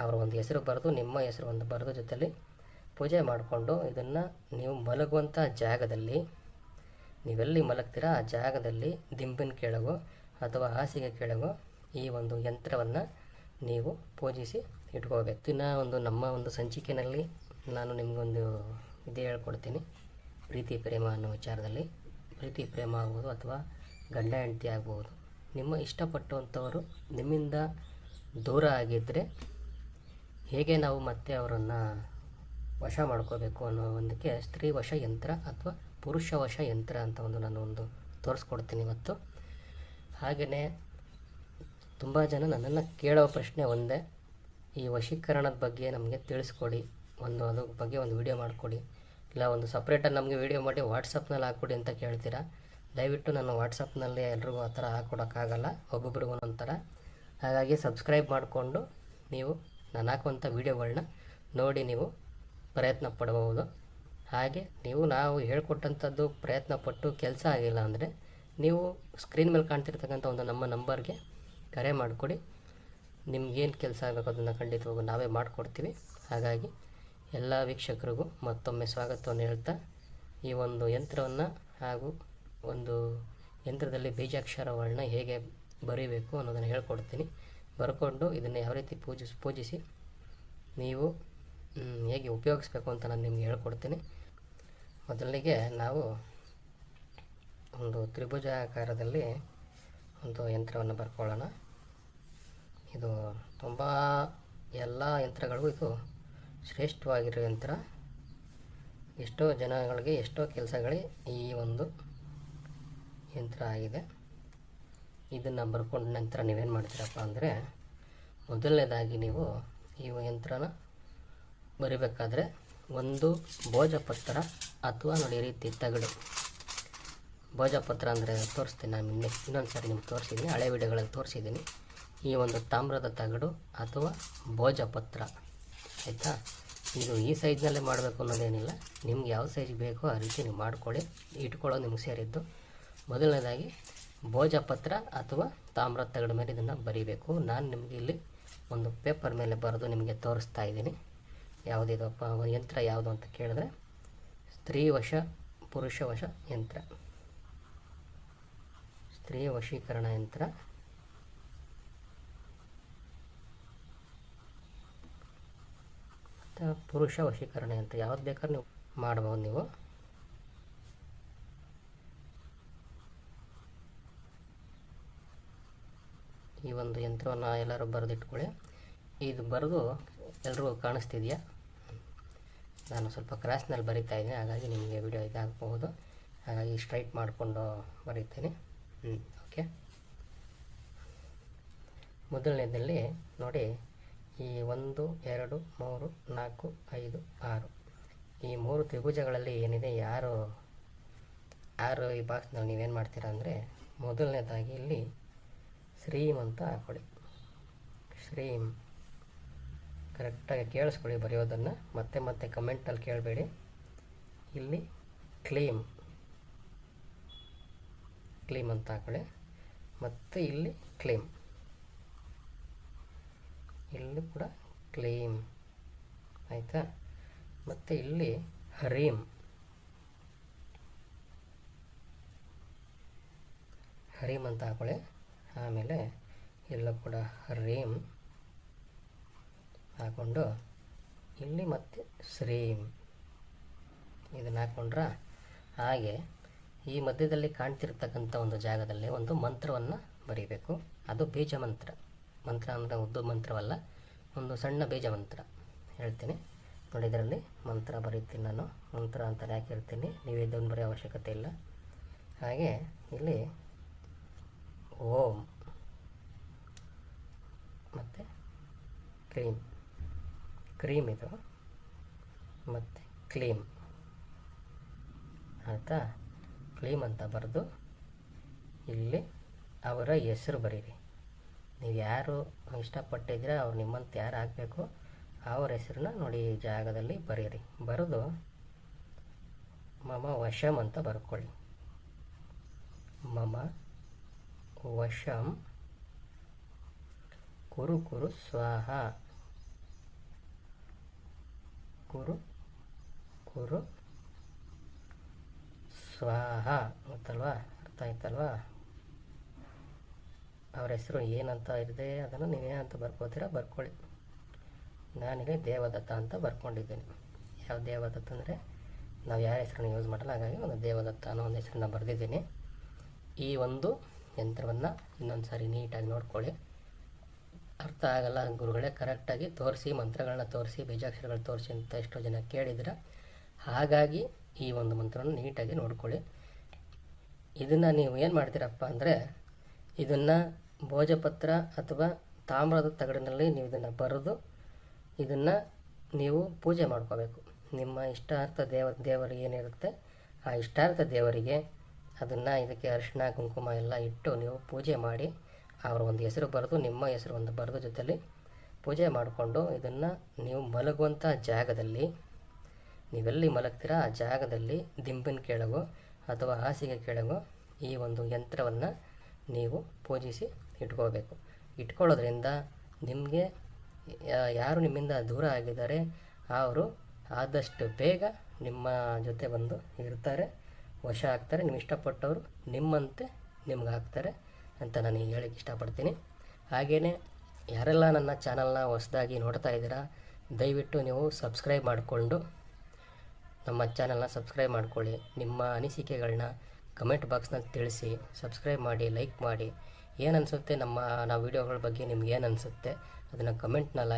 ಅವರ ಒಂದು ಹೆಸರು ಬರೆದು, ನಿಮ್ಮ ಹೆಸರು ಒಂದು ಬರೆದು ಜೊತೆಯಲ್ಲಿ ಪೂಜೆ ಮಾಡಿಕೊಂಡು ಇದನ್ನು ನೀವು ಮಲಗುವಂಥ ಜಾಗದಲ್ಲಿ, ನೀವೆಲ್ಲಿ ಮಲಗ್ತೀರಾ ಆ ಜಾಗದಲ್ಲಿ ದಿಂಬಿನ ಕೆಳಗೋ ಅಥವಾ ಹಾಸಿಗೆ ಕೆಳಗೋ ಈ ಒಂದು ಯಂತ್ರವನ್ನು ನೀವು ಪೂಜಿಸಿ ಇಟ್ಕೋಬೇಕು. ಇನ್ನು ಒಂದು ನಮ್ಮ ಒಂದು ಸಂಚಿಕೆಯಲ್ಲಿ ನಾನು ನಿಮಗೊಂದು ಇದು ಹೇಳ್ಕೊಡ್ತೀನಿ. ಪ್ರೀತಿ, ಪ್ರೇಮ ಅನ್ನೋ ವಿಚಾರದಲ್ಲಿ. ಪ್ರೀತಿ, ಪ್ರೇಮ ಆಗ್ಬೋದು ಅಥವಾ ಗಂಡ, ಹೆಂಡತಿ ಆಗ್ಬೋದು. ನಿಮ್ಮ ಇಷ್ಟಪಟ್ಟಂಥವರು ನಿಮ್ಮಿಂದ ದೂರ ಆಗಿದ್ದರೆ ಹೇಗೆ ನಾವು ಮತ್ತೆ ಅವರನ್ನು ವಶ ಮಾಡ್ಕೋಬೇಕು ಅನ್ನೋ ಒಂದಕ್ಕೆ ಸ್ತ್ರೀ ವಶ ಯಂತ್ರ ಅಥವಾ ಪುರುಷ ವಶ ಯಂತ್ರ ಅಂತ ಒಂದು ನಾನು ಒಂದು ತೋರಿಸ್ಕೊಡ್ತೀನಿ ಇವತ್ತು. ಹಾಗೆಯೇ ತುಂಬ ಜನ ನನ್ನನ್ನು ಕೇಳೋ ಪ್ರಶ್ನೆ ಒಂದೇ, ಈ ವಶೀಕರಣದ ಬಗ್ಗೆ ನಮಗೆ ತಿಳಿಸ್ಕೊಡಿ, ಒಂದು ಅದ್ರ ಬಗ್ಗೆ ಒಂದು ವಿಡಿಯೋ ಮಾಡಿಕೊಡಿ, ಇಲ್ಲ ಒಂದು ಸಪ್ರೇಟಾಗಿ ನಮಗೆ ವಿಡಿಯೋ ಮಾಡಿ ವಾಟ್ಸಪ್ನಲ್ಲಿ ಹಾಕ್ಕೊಡಿ ಅಂತ ಕೇಳ್ತೀರಾ? ದಯವಿಟ್ಟು ನಾನು ವಾಟ್ಸಪ್ನಲ್ಲಿ ಎಲ್ರಿಗೂ ಆ ಥರ ಹಾಕ್ಕೊಡೋಕ್ಕಾಗಲ್ಲ, ಒಬ್ಬೊಬ್ರಿಗೂ ಒಂದೊಂದು ಥರ ಹಾಗಾಗಿ ಸಬ್ಸ್ಕ್ರೈಬ್ ಮಾಡಿಕೊಂಡು ನೀವು ನಾನು ಹಾಕುವಂಥ ವೀಡಿಯೋಗಳನ್ನ ನೋಡಿ ನೀವು ಪ್ರಯತ್ನ ಪಡಬಹುದು. ಹಾಗೆ ನೀವು ನಾವು ಹೇಳ್ಕೊಟ್ಟಂಥದ್ದು ಪ್ರಯತ್ನ ಪಟ್ಟು ಕೆಲಸ ಆಗಿಲ್ಲ ಅಂದರೆ ನೀವು ಸ್ಕ್ರೀನ್ ಮೇಲೆ ಕಾಣ್ತಿರ್ತಕ್ಕಂಥ ಒಂದು ನಮ್ಮ ನಂಬರ್ಗೆ ಕರೆ ಮಾಡಿಕೊಡಿ. ನಿಮ್ಗೇನು ಕೆಲಸ ಆಗಬೇಕು ಅದನ್ನು ಖಂಡಿತವಾಗೂ ನಾವೇ ಮಾಡಿಕೊಡ್ತೀವಿ. ಹಾಗಾಗಿ ಎಲ್ಲ ವೀಕ್ಷಕರಿಗೂ ಮತ್ತೊಮ್ಮೆ ಸ್ವಾಗತವನ್ನು ಹೇಳ್ತಾ, ಈ ಒಂದು ಯಂತ್ರವನ್ನು ಹಾಗೂ ಒಂದು ಯಂತ್ರದಲ್ಲಿ ಬೀಜಾಕ್ಷರಗಳನ್ನ ಹೇಗೆ ಬರೀಬೇಕು ಅನ್ನೋದನ್ನು ಹೇಳ್ಕೊಡ್ತೀನಿ. ಬರ್ಕೊಂಡು ಇದನ್ನು ಯಾವ ರೀತಿ ಪೂಜಿಸಿ ಪೂಜಿಸಿ ನೀವು ಹೇಗೆ ಉಪಯೋಗಿಸ್ಬೇಕು ಅಂತ ನಾನು ನಿಮಗೆ ಹೇಳ್ಕೊಡ್ತೀನಿ. ಮೊದಲಿಗೆ ನಾವು ಒಂದು ತ್ರಿಭುಜಾಕಾರದಲ್ಲಿ ಒಂದು ಯಂತ್ರವನ್ನು ಬರ್ಕೊಳ್ಳೋಣ. ಇದು ತುಂಬ ಎಲ್ಲ ಯಂತ್ರಗಳಿಗೂ ಇದು ಶ್ರೇಷ್ಠವಾಗಿರೋ ಯಂತ್ರ. ಎಷ್ಟೋ ಜನಗಳಿಗೆ ಎಷ್ಟೋ ಕೆಲಸಗಳಿಗೆ ಈ ಒಂದು ಯಂತ್ರ ಆಗಿದೆ. ಇದನ್ನು ಬರ್ಕೊಂಡ ನಂತರ ನೀವೇನು ಮಾಡ್ತೀರಪ್ಪ ಅಂದರೆ ಮೊದಲನೇದಾಗಿ ನೀವು ಈ ಯಂತ್ರನ ಬರಿಬೇಕಾದ್ರೆ ಒಂದು ಭೋಜಪತ್ರ ಅಥವಾ ನೋಡಿ ರೀತಿ ತಗಡು. ಭೋಜಪತ್ರ ಅಂದರೆ ತೋರಿಸ್ತೀನಿ ನಾನು ನಿನ್ನೆ. ಇನ್ನೊಂದು ಸಾರಿ ನಿಮ್ಗೆ ತೋರಿಸಿದ್ದೀನಿ ಹಳೆ ವಿಡಿಯೋಗಳಲ್ಲಿ ತೋರಿಸಿದ್ದೀನಿ ಈ ಒಂದು ತಾಮ್ರದ ತಗಡು ಅಥವಾ ಭೋಜಪತ್ರ. ಆಯಿತಾ? ಇದು ಈ ಸೈಜ್ನಲ್ಲೇ ಮಾಡಬೇಕು ಅನ್ನೋದೇನಿಲ್ಲ. ನಿಮ್ಗೆ ಯಾವ ಸೈಜ್ ಬೇಕೋ ಆ ರೀತಿ ನೀವು ಮಾಡ್ಕೊಳ್ಳಿ. ಇಟ್ಕೊಳ್ಳೋದು ನಿಮ್ಗೆ ಸೇರಿದ್ದು. ಮೊದಲನೇದಾಗಿ ಭೋಜಪತ್ರ ಅಥವಾ ತಾಮ್ರ ತಗಡ ಮೇಲೆ ಇದನ್ನು ಬರೀಬೇಕು. ನಾನು ನಿಮಗೆ ಇಲ್ಲಿ ಒಂದು ಪೇಪರ್ ಮೇಲೆ ಬರೆದು ನಿಮಗೆ ತೋರಿಸ್ತಾ ಇದ್ದೀನಿ. ಯಾವುದಿದಪ್ಪ ಯಂತ್ರ ಯಾವುದು ಅಂತ ಕೇಳಿದ್ರೆ, ಸ್ತ್ರೀ ವಶ, ಪುರುಷ ವಶ ಯಂತ್ರ. ಸ್ತ್ರೀ ವಶೀಕರಣ ಯಂತ್ರ. ಪುರುಷ ವಶೀಕರಣ ಯಂತ್ರ. ಯಾವ್ದು ಬೇಕಾದ್ರೂ ನೀವು ಮಾಡ್ಬೋದು ನೀವು. ಈ ಒಂದು ಯಂತ್ರವನ್ನು ಎಲ್ಲರೂ ಬರೆದಿಟ್ಕೊಳ್ಳಿ. ಇದು ಬರೆದು ಎಲ್ರಿಗೂ ಕಾಣಿಸ್ತಿದೆಯಾ? ನಾನು ಸ್ವಲ್ಪ ಕ್ರಾಸ್ನಲ್ಲಿ ಬರಿತಾ ಇದ್ದೀನಿ, ಹಾಗಾಗಿ ನಿಮಗೆ ವಿಡಿಯೋ ಇದಾಗಬಹುದು. ಹಾಗಾಗಿ ಸ್ಟ್ರೈಟ್ ಮಾಡಿಕೊಂಡು ಬರೀತೀನಿ. ಹ್ಞೂ ಓಕೆ ಮೊದಲನೇದಲ್ಲಿ ನೋಡಿ, ಈ ಒಂದು, ಎರಡು, ಮೂರು, ನಾಲ್ಕು, ಐದು, ಆರು. ಈ ಮೂರು ತ್ರಿಭುಜಗಳಲ್ಲಿ ಏನಿದೆ, ಯಾರು ಆರು ಈ ಬಾಕ್ಸ್ನಲ್ಲಿ ನೀವೇನು ಮಾಡ್ತೀರಾ ಅಂದರೆ, ಮೊದಲನೇದಾಗಿ ಇಲ್ಲಿ ಶ್ರೀಮ್ ಅಂತ ಹಾಕೊಳ್ಳಿ ಶ್ರೀಮ್ ಕರೆಕ್ಟಾಗಿ ಕೇಳಿಸ್ಕೊಳ್ಳಿ ಬರೆಯೋದನ್ನು. ಮತ್ತೆ ಮತ್ತೆ ಕಮೆಂಟಲ್ಲಿ ಕೇಳಬೇಡಿ. ಇಲ್ಲಿ ಕ್ಲೀಮ್. ಕ್ಲೀಮ್ ಅಂತ ಹಾಕೊಳ್ಳಿ ಮತ್ತು ಇಲ್ಲಿ ಕ್ಲೀಮ್. ಇಲ್ಲಿ ಕೂಡ ಕ್ಲೀಮ್. ಆಯಿತಾ? ಮತ್ತು ಇಲ್ಲಿ ಹರೀಮ್ ಹರೀಮ್ ಅಂತ ಹಾಕೊಳ್ಳಿ. ಆಮೇಲೆ ಎಲ್ಲ ಕೂಡ ರೇಮ್ ಹಾಕ್ಕೊಂಡು ಇಲ್ಲಿ ಮತ್ತೆ ಶ್ರೀಮ್ ಇದನ್ನು ಹಾಕ್ಕೊಂಡ್ರ ಹಾಗೆ ಈ ಮಧ್ಯದಲ್ಲಿ ಕಾಣ್ತಿರ್ತಕ್ಕಂಥ ಒಂದು ಜಾಗದಲ್ಲಿ ಒಂದು ಮಂತ್ರವನ್ನು ಬರೀಬೇಕು. ಅದು ಬೀಜ ಮಂತ್ರ. ಮಂತ್ರ ಅಂದರೆ ಉದ್ದು ಮಂತ್ರವಲ್ಲ, ಒಂದು ಸಣ್ಣ ಬೀಜ ಮಂತ್ರ. ಹೇಳ್ತೀನಿ. ನೋಡಿ, ಇದರಲ್ಲಿ ಮಂತ್ರ ಬರೀತೀನಿ ನಾನು. ಮಂತ್ರ ಅಂತ ಹಾಕಿರ್ತೀನಿ. ನೀವು ಇದನ್ನು ಬರೆಯೋ ಅವಶ್ಯಕತೆ ಇಲ್ಲ. ಹಾಗೆ ಇಲ್ಲಿ ಓಂ. ಮತ್ತು? ಕ್ರೀಮ್. ಕ್ರೀಮ್ ಇದು. ಮತ್ತು ಕ್ಲೀಮ್. ಆಯಿತಾ? ಕ್ಲೀಮ್ ಅಂತ ಬರೆದು ಇಲ್ಲಿ ಅವರ ಹೆಸರು ಬರೀರಿ. ನೀವು ಯಾರು ಇಷ್ಟಪಟ್ಟಿದ್ರೆ ಅವ್ರು ನಿಮ್ಮಂತ ಯಾರು ಆಗಬೇಕು, ಅವ್ರ ಹೆಸರನ್ನ ನೋಡಿ ಜಾಗದಲ್ಲಿ ಬರೀರಿ. ಬರೆದು ಮಮ ವಶಮ್ ಅಂತ ಬರ್ಕೊಳ್ಳಿ. ಮಮ ವಶಂ ಕುರು ಕುರು ಸ್ವಾಹ ಕುರು ಕುರು ಸ್ವಾಹ ಗೊತ್ತಲ್ವಾ? ಅರ್ಥ ಆಯ್ತಲ್ವಾ? ಅವ್ರ ಹೆಸರು ಏನಂತ ಇದೆ, ಅದನ್ನು ನೀವೇನಂತ ಬರ್ಕೋತೀರಾ ಬರ್ಕೊಳ್ಳಿ. ನಾನಿಲ್ಲಿ ದೇವದತ್ತ ಅಂತ ಬರ್ಕೊಂಡಿದ್ದೀನಿ. ಯಾವ ದೇವದತ್ತ ಅಂದರೆ, ನಾವು ಯಾರ ಹೆಸರನ್ನು ಯೂಸ್ ಮಾಡಲ್ಲ, ಹಾಗಾಗಿ ಒಂದು ದೇವದತ್ತ ಅನ್ನೋ ಒಂದು ಹೆಸರನ್ನ ಬರೆದಿದ್ದೀನಿ. ಈ ಒಂದು ಯಂತ್ರವನ್ನು ಇನ್ನೊಂದು ಸಾರಿ ನೀಟಾಗಿ ನೋಡ್ಕೊಳ್ಳಿ. ಅರ್ಥ ಆಗಲ್ಲ ಗುರುಗಳೇ ಕರೆಕ್ಟಾಗಿ ತೋರಿಸಿ, ಮಂತ್ರಗಳನ್ನ ತೋರಿಸಿ, ಬೀಜಾಕ್ಷರಗಳು ತೋರಿಸಿ ಅಂತ ಎಷ್ಟೋ ಜನ ಕೇಳಿದ್ರ. ಹಾಗಾಗಿ ಈ ಒಂದು ಮಂತ್ರವನ್ನು ನೀಟಾಗಿ ನೋಡ್ಕೊಳ್ಳಿ. ಇದನ್ನು ನೀವು ಏನು ಮಾಡ್ತೀರಪ್ಪ ಅಂದರೆ, ಇದನ್ನು ಭೋಜಪತ್ರ ಅಥವಾ ತಾಮ್ರದ ತಗಡಿನಲ್ಲಿ ನೀವು ಇದನ್ನು ಬರೆದು, ಇದನ್ನು ನೀವು ಪೂಜೆ ಮಾಡ್ಕೋಬೇಕು. ನಿಮ್ಮ ಇಷ್ಟಾರ್ಥ ದೇವ, ದೇವರು ಏನಿರುತ್ತೆ, ಆ ಇಷ್ಟಾರ್ಥ ದೇವರಿಗೆ ಅದನ್ನು ಇದಕ್ಕೆ ಅರಿಶಿಣ, ಕುಂಕುಮ ಎಲ್ಲ ಇಟ್ಟು ನೀವು ಪೂಜೆ ಮಾಡಿ ಅವರ ಒಂದು ಹೆಸರು ಬರೆದು, ನಿಮ್ಮ ಹೆಸರು ಒಂದು ಬರೆದು ಜೊತೆಯಲ್ಲಿ ಪೂಜೆ ಮಾಡಿಕೊಂಡು ಇದನ್ನು ನೀವು ಮಲಗುವಂಥ ಜಾಗದಲ್ಲಿ, ನೀವೆಲ್ಲಿ ಮಲಗ್ತೀರಾ ಆ ಜಾಗದಲ್ಲಿ ದಿಂಬಿನ ಕೆಳಗೋ ಅಥವಾ ಹಾಸಿಗೆ ಕೆಳಗೋ ಈ ಒಂದು ಯಂತ್ರವನ್ನು ನೀವು ಪೂಜಿಸಿ ಇಟ್ಕೋಬೇಕು. ಇಟ್ಕೊಳ್ಳೋದ್ರಿಂದ ನಿಮಗೆ ಯಾರು ನಿಮ್ಮಿಂದ ದೂರ ಆಗಿದ್ದಾರೆ, ಅವರು ಆದಷ್ಟು ಬೇಗ ನಿಮ್ಮ ಜೊತೆ ಬಂದು ಇರ್ತಾರೆ. ವಶ ಆಗ್ತಾರೆ ನೀವು ಇಷ್ಟಪಟ್ಟವರು ನಿಮ್ಮಂತೆ ನಿಮ್ಗೆ ಹಾಕ್ತಾರೆ ಅಂತ ನಾನು ಹೇಳಕ್ಕೆ ಇಷ್ಟಪಡ್ತೀನಿ. ಹಾಗೆಯೇ ಯಾರೆಲ್ಲ ನನ್ನ ಚಾನಲ್ನ ಹೊಸದಾಗಿ ನೋಡ್ತಾ ಇದ್ದೀರಾ, ದಯವಿಟ್ಟು ನೀವು ಸಬ್ಸ್ಕ್ರೈಬ್ ಮಾಡಿಕೊಂಡು ನಮ್ಮ ಚಾನಲ್ನ ಸಬ್ಸ್ಕ್ರೈಬ್ ಮಾಡ್ಕೊಳ್ಳಿ. ನಿಮ್ಮ ಅನಿಸಿಕೆಗಳನ್ನ ಕಮೆಂಟ್ ಬಾಕ್ಸ್ನಲ್ಲಿ ತಿಳಿಸಿ, ಸಬ್ಸ್ಕ್ರೈಬ್ ಮಾಡಿ, ಲೈಕ್ ಮಾಡಿ. ಏನು ಅನಿಸುತ್ತೆ ನಮ್ಮ, ನಾವು ವೀಡಿಯೋಗಳ ಬಗ್ಗೆ ನಿಮ್ಗೆ ಏನು ಅನಿಸುತ್ತೆ ಅದನ್ನು ಕಮೆಂಟ್ನಲ್ಲಿ